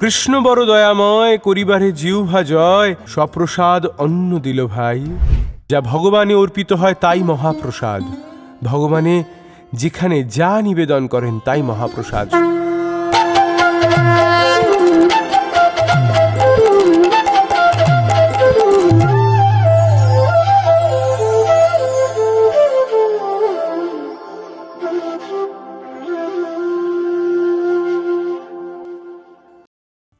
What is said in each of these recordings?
কৃষ্ণ বড় দয়াময় করিবারে জিউভা জয় সপ্রসাদ অন্ন দিল ভাই। যা ভগবানে অর্পিত হয় তাই মহাপ্রসাদ। ভগবানে যেখানে যা নিবেদন করেন তাই মহাপ্রসাদ।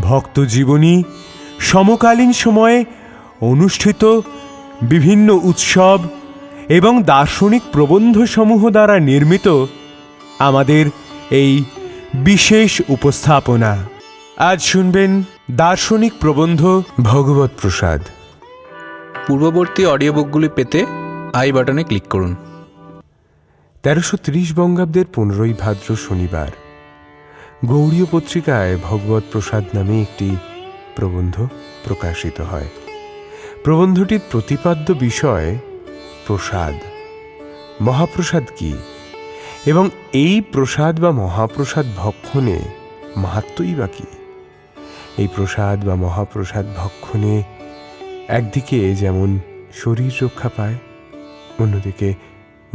ভক্তজীবনী সমকালীন সময়ে অনুষ্ঠিত বিভিন্ন উৎসব এবং দার্শনিক প্রবন্ধসমূহ দ্বারা নির্মিত আমাদের এই বিশেষ উপস্থাপনা। আজ শুনবেন দার্শনিক প্রবন্ধ ভগবত প্রসাদ। পূর্ববর্তী অডিও বুকগুলি পেতে আই বাটনে ক্লিক করুন। তেরোশো ত্রিশ বঙ্গাব্দের পনেরোই ভাদ্র শনিবার। গৌড়ীয় পত্রিকায় ভগবত প্রসাদ নামে একটি প্রবন্ধ প্রকাশিত হয়। প্রবন্ধটির প্রতিপাদ্য বিষয় প্রসাদ। মহাপ্রসাদ কি? এবং এই প্রসাদ বা মহাপ্রসাদ ভক্ষণে মাহাত্মই বা কি? এই প্রসাদ বা মহাপ্রসাদ ভক্ষণে একদিকে যেমন শরীর রক্ষা পায়, অন্যদিকে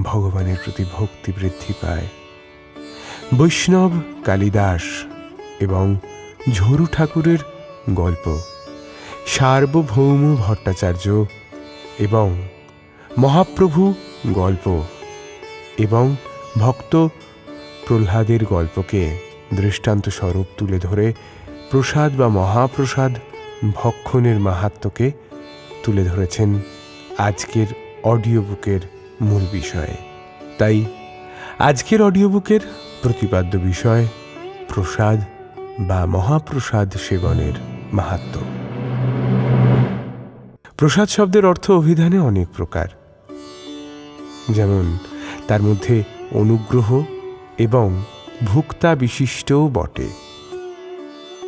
ভগবানের প্রতি ভক্তি বৃদ্ধি পায়। বৈষ্ণব কালিদাস এবং ঝরু ঠাকুরের গল্প, সার্বভৌম ভট্টাচার্য এবং মহাপ্রভু গল্প এবং ভক্ত প্রহ্লাদের গল্পকে দৃষ্টান্ত স্বরূপ তুলে ধরে প্রসাদ বা মহাপ্রসাদ ভক্ষণের মাহাত্ম্যকে তুলে ধরেছেন আজকের অডিও বুকের মূল বিষয়ে। তাই আজকের অডিও বুকের প্রতিপাদ্য বিষয় প্রসাদ বা মহাপ্রসাদ সেবনের মাহাত্ম্য প্রসাদ শব্দের অর্থ অভিধানে অনেক প্রকার। যেমন, তার মধ্যে অনুগ্রহ এবং ভুক্তা বিশিষ্টও বটে।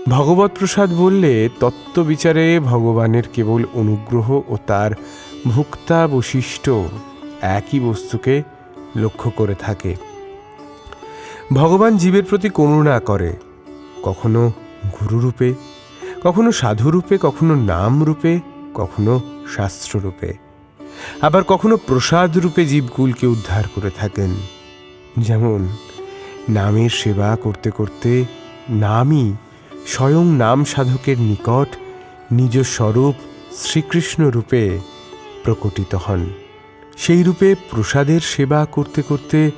ভগবত প্রসাদ বললে তত্ত্ব বিচারে ভগবানের কেবল অনুগ্রহ ও তার ভুক্তা বৈশিষ্ট্য একই বস্তুকে লক্ষ্য করে থাকে। ভগবান জীবের প্রতি করুণা করে। কখনো গুরুরূপে, কখনো সাধুরূপে, কখনো নাম রূপে কখনো শাস্ত্ররূপে। আবার কখনো প্রসাদ রূপে জীবকুলকে উদ্ধার করে থাকেন। যেমন, নামের সেবা করতে করতে নামই স্বয়ং নাম সাধকের নিকট নিজ স্বরূপ শ্রীকৃষ্ণ রূপে প্রকটিত হন। সেই রূপে প্রসাদের সেবা করতে করতে,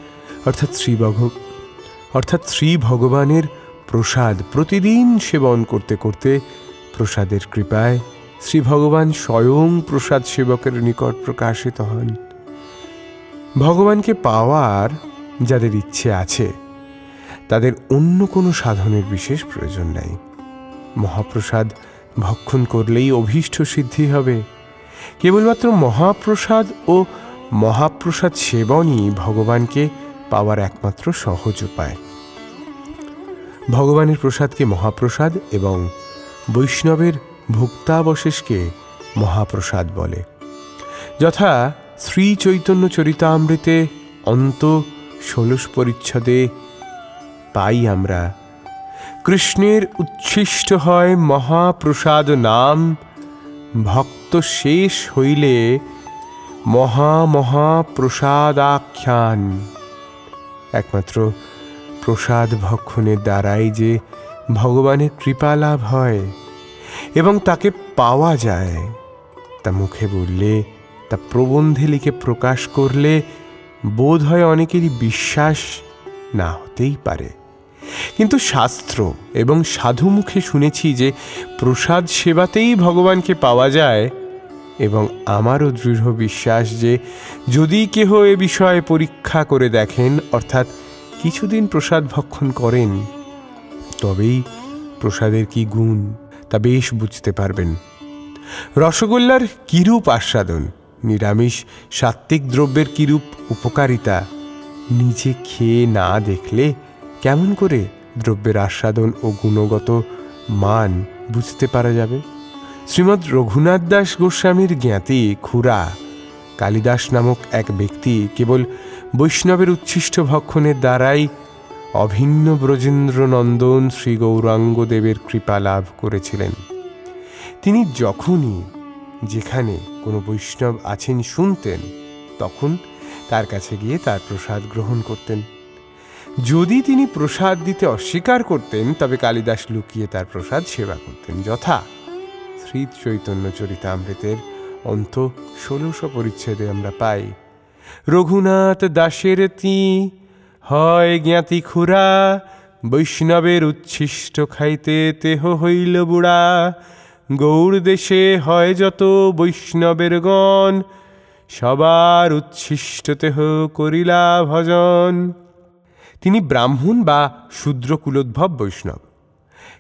অর্থাৎ শ্রী ভগ অর্থাৎ শ্রী ভগবানের প্রসাদ প্রতিদিন সেবন করতে করতে প্রসাদের কৃপায় শ্রী ভগবান স্বয়ং প্রসাদ সেবকের নিকট প্রকাশিত হন। ভগবানকে পাওয়ার যাদের ইচ্ছে আছে, তাদের অন্য কোনো সাধনের বিশেষ প্রয়োজন নাই। মহাপ্রসাদ ভক্ষণ করলেই অভীষ্ট সিদ্ধি হবে। কেবলমাত্র মহাপ্রসাদ ও মহাপ্রসাদ সেবনই ভগবানকে পাওয়ার একমাত্র সহজ উপায়। ভগবানের প্রসাদকে মহাপ্রসাদ এবং বৈষ্ণবের ভুক্তাবশেষকে মহাপ্রসাদ বলে। যথা শ্রী চৈতন্য চরিতামৃতে অন্ত ষোলশ পরিচ্ছদে পাই আমরা। কৃষ্ণের উচ্ছিষ্ট হয় মহাপ্রসাদ নাম, ভক্ত শেষ হইলে মহা মহা প্রসাদাখ্যান। একমাত্র প্রসাদ ভক্ষণের দ্বারাই যে ভগবানের কৃপা লাভ হয় এবং তাকে পাওয়া যায়। তা মুখে বললে, তা প্রবন্ধে লিখে প্রকাশ করলে বোধ হয় অনেকেরই বিশ্বাস না হতেই পারে। কিন্তু শাস্ত্র এবং সাধু মুখে শুনেছি যে প্রসাদ সেবাতেই ভগবানকে পাওয়া যায় এবং আমারও দৃঢ় বিশ্বাস যে যদি কেহ এ বিষয়ে পরীক্ষা করে দেখেন, অর্থাৎ কিছুদিন প্রসাদ ভক্ষণ করেন, তবেই প্রসাদের কি গুণ তা বেশ বুঝতে পারবেন। রসগোল্লার কিরূপ আস্বাদন, নিরামিষ সাত্ত্বিক দ্রব্যের কিরূপ উপকারিতা, নিজে খেয়ে না দেখলে কেমন করে দ্রব্যের আস্বাদন ও গুণগত মান বুঝতে পারা যাবে? শ্রীমৎ রঘুনাথ দাস গোস্বামীর জ্ঞাতি খুরা কালিদাস নামক এক ব্যক্তি কেবল বৈষ্ণবের উচ্ছিষ্ট ভক্ষণের দ্বারাই অভিন্ন ব্রজেন্দ্র নন্দন শ্রী গৌরাঙ্গ দেবের কৃপা লাভ করেছিলেন। তিনি যখনই যেখানে কোনো বৈষ্ণব আছেন শুনতেন, তখন তার কাছে গিয়ে তার প্রসাদ গ্রহণ করতেন। যদি তিনি প্রসাদ দিতে অস্বীকার করতেন, তবে কালিদাস লুকিয়ে তার প্রসাদ সেবা করতেন যথা। শ্রী চৈতন্য চরিতামৃতের অন্ত ষোলোশো পরিচ্ছেদে আমরা পাই। রঘুনাথ দাসের তি। হয় জ্ঞাতি খুরা, বৈষ্ণবের উচ্ছিষ্ট খাইতে তেহ হইল বুড়া। গৌর দেশে হয় যত বৈষ্ণবের গণ, সবার উচ্ছিষ্ট তেহ করিলা ভজন। তিনি ব্রাহ্মণ বা শূদ্র কুলোদ্ভব বৈষ্ণব।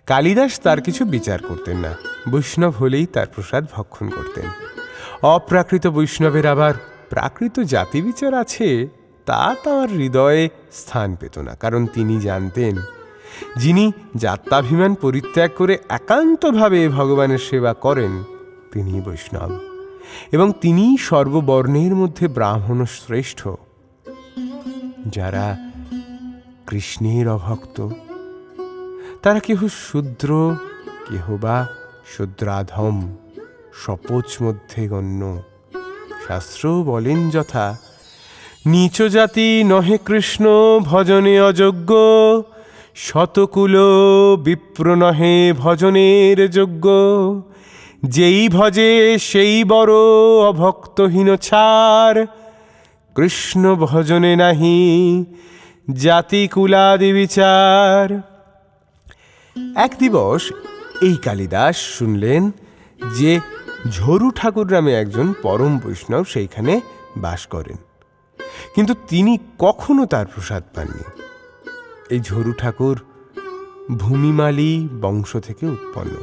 কালিদাস তার কিছু বিচার করতেন না, বৈষ্ণব হলেই তার প্রসাদ ভক্ষণ করতেন। অপ্রাকৃত বৈষ্ণবের আবার প্রাকৃত জাতি বিচার আছে, তা তার হৃদয়ে স্থান পেত না, কারণ তিনি জানতেন, যিনি যাত্রাভিমান পরিত্যাগ করে একান্তভাবে ভগবানের সেবা করেন, তিনি বৈষ্ণব। এবং তিনি সর্ববর্ণের মধ্যে ব্রাহ্মণ শ্রেষ্ঠ। যারা কৃষ্ণের অভক্ত, তারা কেহ শূদ্র, কেহ বা শূদ্রাধম শপথ মধ্যে গণ্য। শাস্ত্র বলেন যথা, নিচ জাতি নহে কৃষ্ণ, ভজনে অযোগ্য, শতকুল বিপ্র নহে ভজনের যোগ্য, যেই ভজে সেই বড় অভক্তহীন ছাড় কৃষ্ণ ভজনে নাহি জাতি কুলাদি বিচার। এক দিবস এই কালিদাস শুনলেন যে ঝরু ঠাকুর নামে একজন পরম বৈষ্ণব সেইখানে বাস করেন। কিন্তু তিনি কখনো তার প্রসাদ পাননি। এই ঝরু ঠাকুর ভূমিমালী বংশ থেকে উৎপন্ন।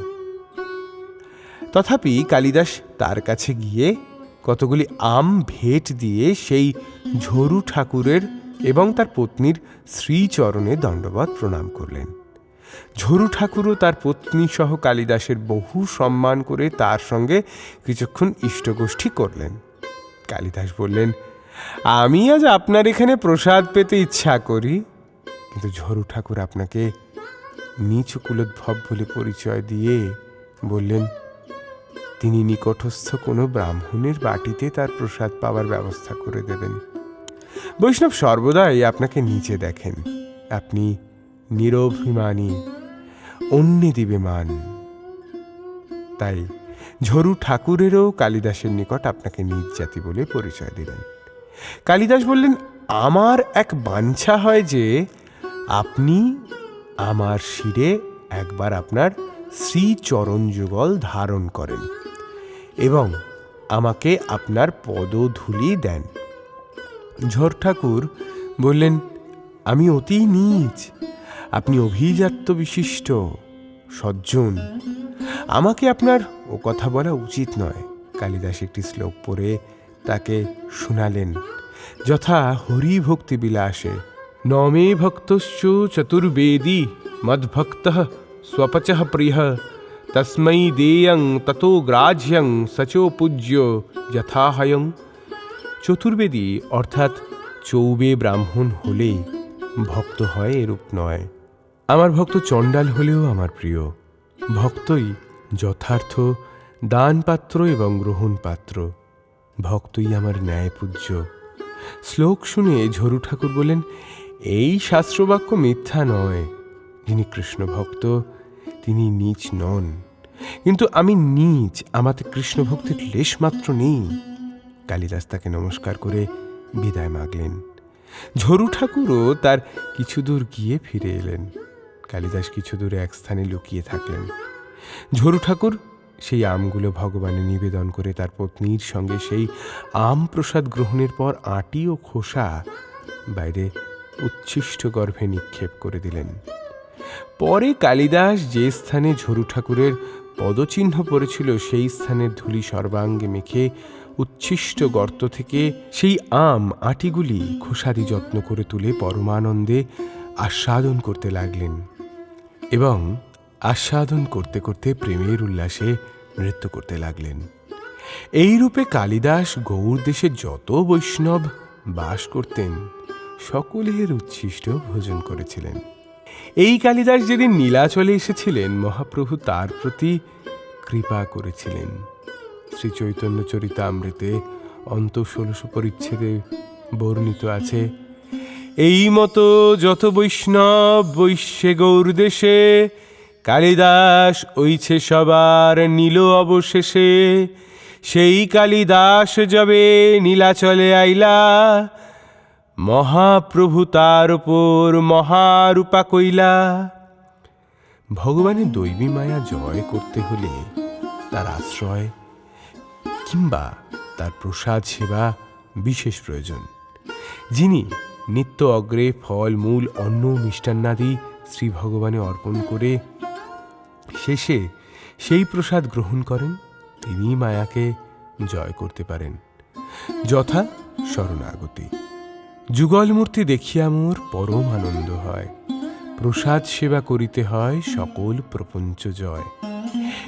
তথাপি কালিদাস তার কাছে গিয়ে কতগুলি আম ভেট দিয়ে সেই ঝরু ঠাকুরের এবং তার পত্নীর শ্রীচরণে দণ্ডবত প্রণাম করলেন। ঝরু ঠাকুরও তার পত্নী সহ কালিদাসের বহু সম্মান করে তার সঙ্গে কিছুক্ষণ ইষ্টগোষ্ঠী করলেন। কালিদাস বললেন, আমি আজ আপনার এখানে প্রসাদ পেতে ইচ্ছা করি। কিন্তু ঝরু ঠাকুর আপনাকে নিচ কুলোদ্ভব বলে পরিচয় দিয়ে বললেন, তিনি নিকটস্থ কোনো ব্রাহ্মণের বাটিতে তার প্রসাদ পাওয়ার ব্যবস্থা করে দেবেন। বৈষ্ণব সর্বদাই আপনাকে নিচে দেখেন। আপনি নিরভিমানী অন্যে দিবে মান তাই ঝরু ঠাকুরেরও কালিদাসের নিকট আপনাকে নিজ জাতি বলে পরিচয় দিলেন। কালিদাস বললেন, আমার এক বাঞ্ছা হয় যে আপনি আমার শিরে একবার আপনার শ্রীচরণ যুগল ধারণ করেন এবং আমাকে আপনার পদধূলি দেন। ঝড় ঠাকুর বললেন, আমি অতি নীচ আপনি অভিজাত্য বিশিষ্ট, সজ্জন। আমাকে আপনার ও কথা বলা উচিত নয়। কালিদাস একটি শ্লোক পড়ে তাকে শোনালেন। যথা হরি ভক্তি বিলাসে নমে ভক্তশ্চ চতুর্বেদী মদ্ভক্ত স্বপচ প্রিয় তস্मै দেয়ং ততো গ্রাহ্যং সচো পূজ্য যথাহয়ং। চতুর্বেদী অর্থাৎ চৌবে ব্রাহ্মণ হলে ভক্ত হয় এরূপ নয়। আমার ভক্ত চণ্ডাল হলেও আমার প্রিয়। ভক্তই যথার্থ, দানপাত্র এবং গ্রহণ পাত্র ভক্তই আমার ন্যায়পূজ্য। শ্লোক শুনে ঝরু ঠাকুর বলেন এই শাস্ত্রবাক্য মিথ্যা নয়। যিনি কৃষ্ণ ভক্ত, তিনি নীচ নন। কিন্তু আমি নীচ, আমাতে কৃষ্ণ ভক্তির লেশমাত্র নেই। কালিদাস তাকে নমস্কার করে বিদায় মাগলেন। ঝরু ঠাকুরও তার কিছু দূর গিয়ে ফিরে এলেন। কালিদাস কিছু দূরে এক স্থানে লুকিয়ে থাকলেন। ঝরু ঠাকুর সেই আমগুলো ভগবানে নিবেদন করে তার পত্নীর সঙ্গে সেই আম প্রসাদ গ্রহণের পর আটি ও খোসা বাইরে উচ্ছিষ্ট গর্ভে নিক্ষেপ করে দিলেন। পরে কালিদাস যে স্থানে ঝরু ঠাকুরের পদচিহ্ন পড়েছিল, সেই স্থানের ধুলি সর্বাঙ্গে মেখে উচ্ছিষ্ট গর্ত থেকে সেই আম আটিগুলি খোসাদি যত্ন করে তুলে পরমানন্দে আস্বাদন করতে লাগলেন। এবং আস্বাদন করতে করতে প্রেমের উল্লাসে নৃত্য করতে লাগলেন। এই রূপে কালিদাস গৌর দেশে যত বৈষ্ণব বাস করতেন, সকলের উচ্ছিষ্ট ভোজন করেছিলেন। এই কালিদাস যেদিন নীলাচলে এসেছিলেন, মহাপ্রভু তার প্রতি কৃপা করেছিলেন। শ্রী চৈতন্য চরিতামৃতে অন্ত ষোলশো পরিচ্ছেদে বর্ণিত আছে এই মতো যত বৈষ্ণব বৈশ্যে গৌর দেশে, কালিদাস ওইছে সবার নীল অবশেষে। সেই কালিদাস যাবে নীলাচলে আইলা, মহাপ্রভু তার উপর মহারূপা কইলা। ভগবানের দৈবী মায়া জয় করতে হলে তার আশ্রয় কিংবা তার প্রসাদ সেবা বিশেষ প্রয়োজন। যিনি নিত্য অগ্রে ফল, মূল, অন্ন, মিষ্টান্নাদি শ্রী ভগবানে অর্পণ করে শেষে সেই প্রসাদ গ্রহণ করেন, তিনি মায়াকে জয় করতে পারেন। যথা শরণাগতি। যুগল মূর্তি দেখিয়া মোর পরম আনন্দ হয়। প্রসাদ সেবা করিতে হয় সকল প্রপঞ্চ জয়।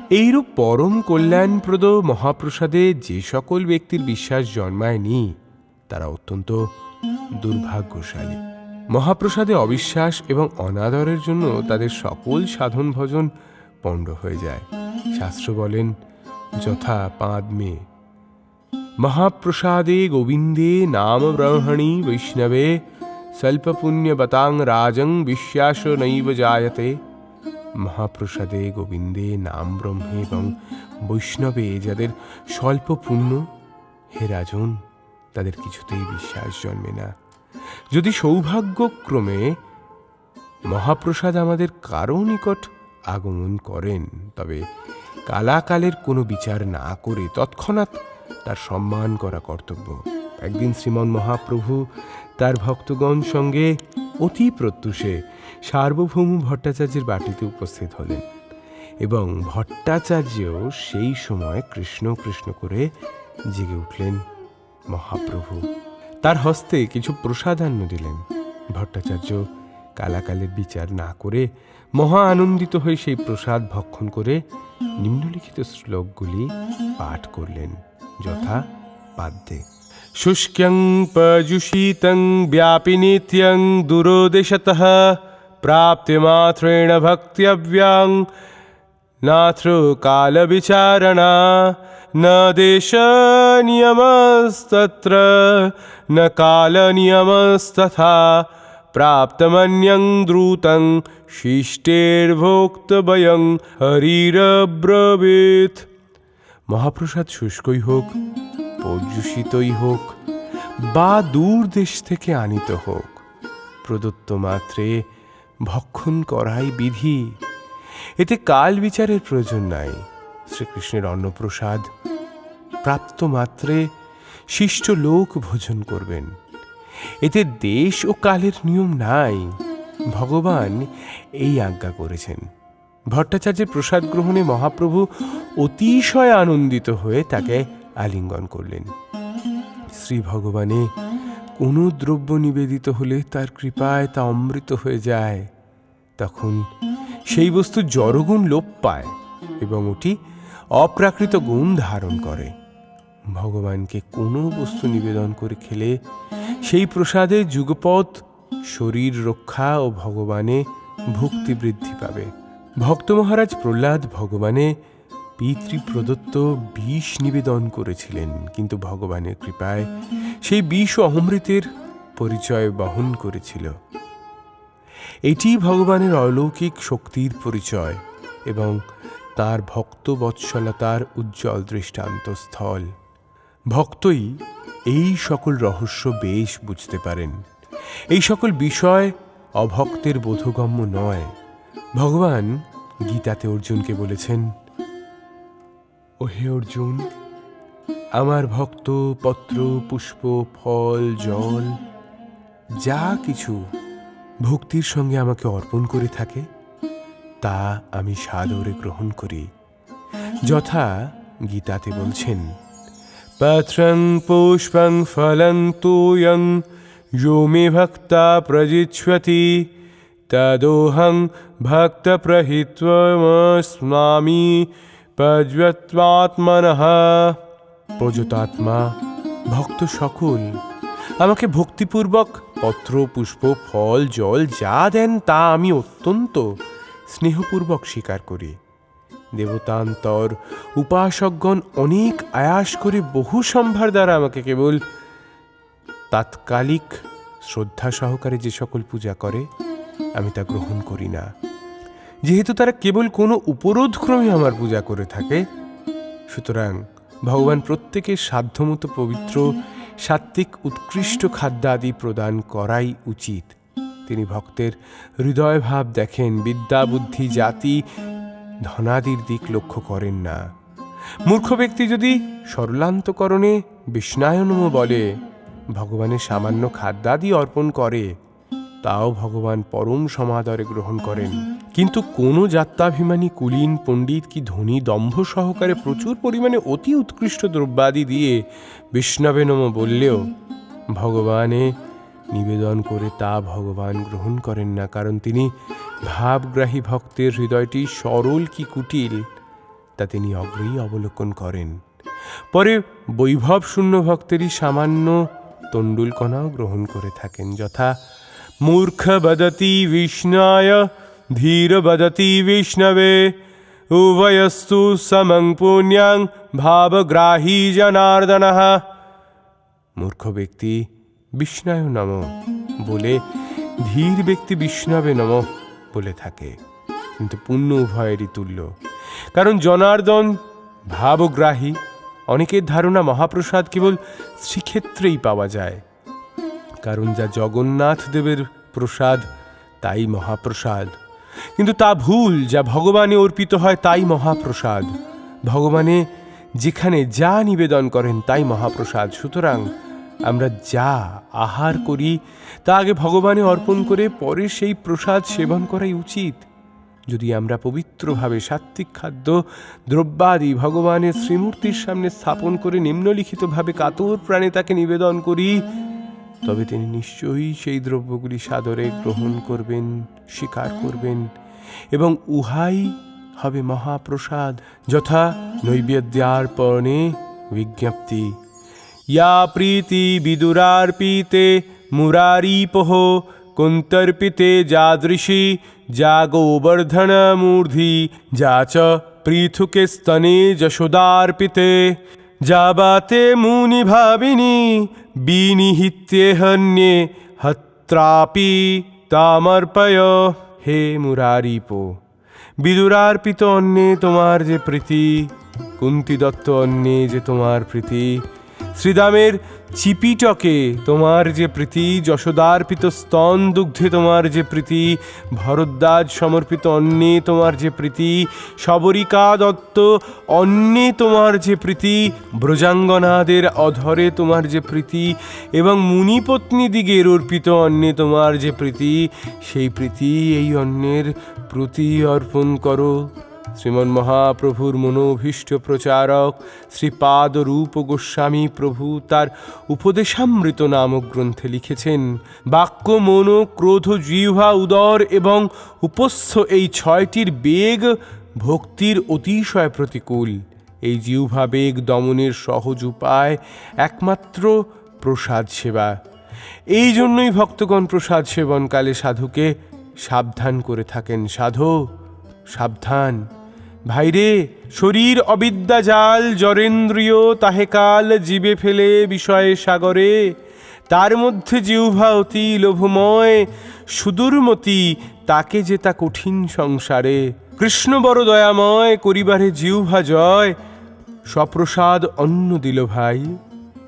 এইরূপ পরম কল্যাণপ্রদ মহাপ্রসাদে যে সকল ব্যক্তির বিশ্বাস জন্মায়নি, তারা অত্যন্ত দুর্ভাগ্যশালী। মহাপ্রসাদে অবিশ্বাস এবং অনাদরের জন্য তাদের সকল সাধন ভজন পণ্ড হয়ে যায়। শাস্ত্র বলেন, যথা পাঁদ মেয়ে মহাপ্রসাদে গোবিন্দে নাম ব্রহ্মণি বৈষ্ণবে স্বল্প স্বল্পপুণ্যবতাং রাজং বিশ্বাস নৈব জায়তে। মহাপ্রসাদে গোবিন্দে নাম ব্রহ্মে এবং বৈষ্ণবে যাদের স্বল্প পুণ্য হে রাজন তাদের কিছুতেই বিশ্বাস জন্মে না। যদি সৌভাগ্যক্রমে মহাপ্রসাদ আমাদের কারও নিকট আগমন করেন, তবে কালাকালের কোনো বিচার না করে তৎক্ষণাৎ তার সম্মান করা কর্তব্য। একদিন শ্রীমন মহাপ্রভু তার ভক্তগণ সঙ্গে অতি প্রত্যুষে সার্বভৌম ভট্টাচার্যের বাটিতে উপস্থিত হলেন এবং ভট্টাচার্যও সেই সময় কৃষ্ণ কৃষ্ণ করে জেগে উঠলেন। মহাপ্রভু। তার হস্তে কিছু প্রসাদান্য দিলেন। ভট্টাচার্য কালাকালের বিচার না করে মহা আনন্দিত হয়ে সেই প্রসাদ ভক্ষণ করে নিম্নলিখিত শ্লোকগুলি পাঠ করলেন যথা পাদ্যে। শুষ্ক্যং পজুষিতং ব্যাপি নিত্যং দুরোদেশতঃ প্রাপ্তিমাত্রেণ ভক্ত্যব্যাং নাথ্র কালবিচারণা। নিয়মস্তত্র ন কাল নিয়মস্তথা প্রাপ্তমন্যং দ্রুতং শিষ্টের্ভোক্তবয়ং হরিরব্রবীত মহাপ্রসাদ শুষ্কই হোক পর্যুষিতই হোক বা দূর দেশ থেকে আনিত হোক প্রদত্ত মাত্রে ভক্ষণ করাই বিধি এতে কাল বিচারের প্রয়োজন নাই শ্রীকৃষ্ণের অন্নপ্রসাদ। প্রাপ্ত মাত্রে শিষ্ট লোক ভোজন করবেন। এতে দেশ ও কালের নিয়ম নাই। ভগবান এই আজ্ঞা করেছেন। ভট্টাচার্যের প্রসাদ গ্রহণে মহাপ্রভু অতিশয় আনন্দিত হয়ে তাকে আলিঙ্গন করলেন। শ্রী ভগবানে কোনো দ্রব্য নিবেদিত হলে তার কৃপায় তা অমৃত হয়ে যায়। তখন সেই বস্তু জড়গুণ লোপ পায় এবং ওটি অপ্রাকৃত গুণ ধারণ করে। ভগবানকে কোনো বস্তু নিবেদন করে খেলে সেই প্রসাদে যুগপৎ শরীর রক্ষা ও ভগবানে ভক্তি বৃদ্ধি পাবে। ভক্ত মহারাজ প্রহ্লাদ ভগবানে পিতৃপ্রদত্ত বিষ নিবেদন করেছিলেন, কিন্তু ভগবানের কৃপায় সেই বিষ ও অমৃতের পরিচয় বহন করেছিল। এটি ভগবানের অলৌকিক শক্তির পরিচয় এবং তার ভক্ত বৎসলতার উজ্জ্বল দৃষ্টান্ত স্থল ভক্তই এই সকল রহস্য বেশ বুঝতে পারেন। এই সকল বিষয় অভক্তের বোধগম্য নয়। ভগবান গীতাতে অর্জুনকে বলেছেন ও হে অর্জুন, আমার ভক্ত, পত্র, পুষ্প, ফল, জল, যা কিছু ভক্তির সঙ্গে আমাকে অর্পণ করে থাকে তা আমি সাদরে গ্রহণ করি। যথা গীতাতে বলছেন, পাত্রং পুষ্পং ফলং তুয়ং, যোমে ভক্তা প্রজিচ্ছতি, তদোহং ভক্ত প্রহিতমস্মামি পজত্মাত্মনহ প্রজতাত্মা, ভক্ত সকল, আমাকে ভক্তিপূর্বক পত্র, পুষ্প, ফল, জল যা দেন তা আমি অত্যন্ত স্নেহপূর্বক স্বীকার করি। দেবতান্তর উপাসকগণ অনেক আয়াস করে বহু সম্ভার দ্বারা আমাকে কেবল তাৎকালিক শ্রদ্ধা সহকারে যে সকল পূজা করে, আমি তা গ্রহণ করি না। যেহেতু তারা কেবল কোনো উপরোধক্রমে আমার পূজা করে থাকে, সুতরাং ভগবান প্রত্যেকের সাধ্যমতো পবিত্র, সাত্ত্বিক, উৎকৃষ্ট খাদ্যাদি প্রদান করাই উচিত। তিনি ভক্তের হৃদয় ভাব দেখেন, বিদ্যা বুদ্ধি, জাতি, ধনাদির দিক লক্ষ্য করেন না। মূর্খ ব্যক্তি যদি সরলান্তকরণে বিষ্ণায়নম বলে, ভগবানের সামান্য খাদ্যাদি অর্পণ করে, তাও ভগবান পরম সমাদরে গ্রহণ করেন। কিন্তু কোনো যাত্রাভিমানী কুলীন, পণ্ডিত কি ধনী, দম্ভ সহকারে প্রচুর পরিমাণে অতি উৎকৃষ্ট দ্রব্যাদি দিয়ে বিষ্ণবেনম বললেও, ভগবানে নিবেদন করে তা ভগবান গ্রহণ করেন না, কারণ তিনি ভাবগ্রাহী ভক্তের হৃদয়টি সরল কি কুটিল, তা তিনি অগ্রেই অবলোকন করেন। পরে বৈভব শূন্য ভক্তেরই সামান্য তণ্ডুলকণাও গ্রহণ করে থাকেন, যথা মূর্খ বদতি বিষ্ণায়, ধীর বদতি বিষ্ণবে, উভয়স্তু সমং পুণ্যাং ভাবগ্রাহী জনার্দন। মূর্খ ব্যক্তি বিষ্ণায় নম বলে ধীর ব্যক্তি বিষ্ণবে নম বলে থাকে। কিন্তু পুণ্য উভয়েরই তুল্য। কারণ জনার্দন ভাবগ্রাহী, অনেকের ধারণা মহাপ্রসাদ কেবল শ্রীক্ষেত্রেই পাওয়া যায়। কারণ যা জগন্নাথ দেবের প্রসাদ, তাই মহাপ্রসাদ। কিন্তু তা ভুল, যা ভগবানে অর্পিত হয় তাই মহাপ্রসাদ। ভগবানে যেখানে যা নিবেদন করেন তাই মহাপ্রসাদ। সুতরাং আমরা যা আহার করি, তা আগে ভগবানে অর্পণ করে পরে সেই প্রসাদ সেবন করাই উচিত। যদি আমরা পবিত্রভাবে সাত্ত্বিক খাদ্য, দ্রব্যাদি ভগবানের শ্রীমূর্তির সামনে স্থাপন করে নিম্নলিখিতভাবে কাতর প্রাণে তাকে নিবেদন করি, তবে তিনি নিশ্চয়ই সেই দ্রব্যগুলি সাদরে গ্রহণ করবেন, স্বীকার করবেন এবং উহাই হবে মহাপ্রসাদ, যথা নৈবেদ্যার্পণে বিজ্ঞপ্তি। या प्रीति विदुरार्पिते मुरारीपः कुन्तर्पिते जादृशी जा गोवर्धनमूर्धि जा च पृथुके स्तने যশোদার্পিতে যাবাতে মুনি ভাবিনী বিনিহিত্যেহন্যে হত্রাপি তামর্পয় হে মুরারিপ বিদুরার্পিত অন্নে তোমার যে প্রীতি কুন্তি দত্ত অন্নে যে তোমার প্রীতি শ্রীদামের চিপিটকে তোমার যে প্রীতি, যশোদার্পিত স্তন দুগ্ধে তোমার যে প্রীতি, ভরদ্বাজ সমর্পিত অন্নে তোমার যে প্রীতি, সবরিকা দত্ত অন্নে তোমার যে প্রীতি, ব্রজাঙ্গনাদের অধরে তোমার যে প্রীতি এবং মুনিপত্নী দিগের অর্পিত অন্নে তোমার যে প্রীতি, সেই প্রীতি, এই অন্নের প্রতি অর্পণ করো। শ্রীমন মহাপ্রভুর মনোভীষ্ট প্রচারক শ্রীপাদ রূপ গোস্বামী প্রভু তার উপদেশামৃত নামক গ্রন্থে লিখেছেন, বাক্য মন ক্রোধ জিহ্বা উদর এবং উপস্থ এই ছয়টির বেগ ভক্তির অতিশয় প্রতিকূল। এই জিহ্বা বেগ দমনের সহজ উপায় একমাত্র প্রসাদ সেবা। এই জন্যই ভক্তগণ প্রসাদ সেবনকালে সাধুকে সাবধান করে থাকেন। সাধু, সাবধান। ভাইরে, শরীর অবিদ্যা জাল, জরেন্দ্রিয় তাহে কাল জীবে ফেলে বিষয়ে সাগরে। তার মধ্যে জিহ্বা অতি লোভময়, সুদূরমতি, তাকে যে তা কঠিন সংসারে। কৃষ্ণ বড় দয়াময়, করিবারে জিহ্বা জয়। সপ্রসাদ অন্ন দিল ভাই,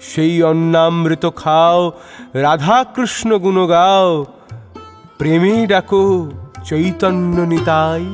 সেই অন্নামৃত খাও রাধা কৃষ্ণ গুণ গাও। প্রেমে ডাকো চৈতন্য নিতাই।